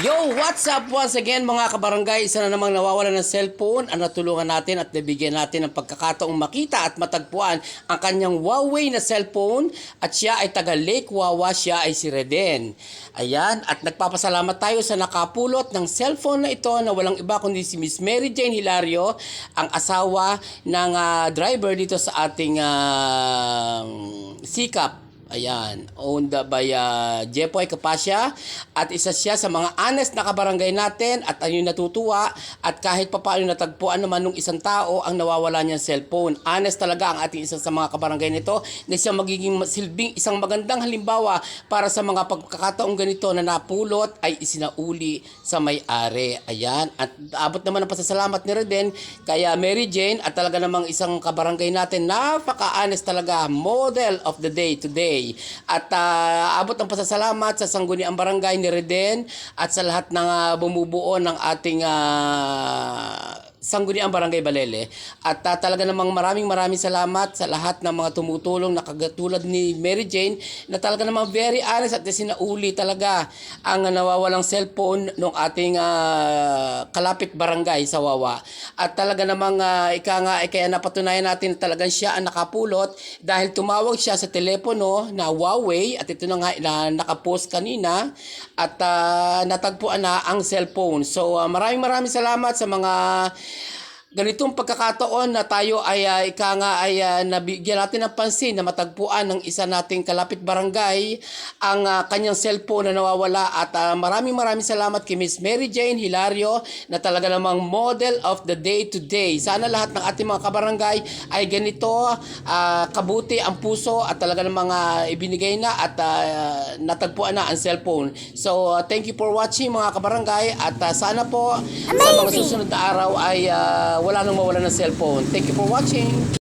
Yo, what's up once again mga kabarangay? Isa na namang nawawala ng cellphone ang natulungan natin at nabigyan natin ng pagkakataong makita at matagpuan ang kanyang Huawei na cellphone at siya ay taga Lake Wawa, siya ay si Reden. Ayan, at nagpapasalamat tayo sa nakapulot ng cellphone na ito na walang iba kundi si Miss Mary Jane Hilario, ang asawa ng ah, driver dito sa ating ah, sikap. Ayan, owned by uh, Jepoy Kapasya at isa siya sa mga honest na kabarangay natin at ayun natutuwa at kahit papaano natagpuan naman nung isang tao ang nawawala niyang cellphone. Honest talaga ang ating isa sa mga kabarangay nito na siya magiging silbing isang magandang halimbawa para sa mga pagkakataong ganito na napulot ay isinauli sa may-ari. Ayan, at abot naman ang pasasalamat ni Reden kaya Mary Jane at talaga namang isang kabarangay natin napaka-honest talaga model of the day today. At ah, abot ang pasasalamat sa sangguniang barangay ni Reden at sa lahat ng ah, bumubuo ng ating ah, sangguniang barangay Balele. At ah, talaga namang maraming maraming salamat sa lahat ng mga tumutulong na kagatulad ni Mary Jane na talaga namang very honest at sinauli talaga ang nawawalang cellphone ng ating ah, kalapit barangay sa Wawa. At talaga namang ah, ika nga ay kaya napatunayan natin na talagang siya ang nakapulot dahil tumawag siya sa telepono na Huawei at ito na nga na nakapost kanina at ah, natagpuan na ang cellphone. So ah, maraming maraming salamat sa mga ganitong pagkakataon na tayo ay uh, ika nga ay ah, nabigyan natin ng pansin na matagpuan ng isa nating kalapit barangay ang ah, kanyang cellphone na nawawala at ah, maraming maraming salamat kay Miss Mary Jane Hilario na talaga namang model of the day today. Sana lahat ng ating mga kabarangay ay ganito ah, kabuti ang puso at talaga namang ah, ibinigay na at ah, natagpuan na ang cellphone. So ah, thank you for watching mga kabarangay at ah, sana po sa mga susunod na araw ay ah, wala nang mawala ng cellphone. Thank you for watching.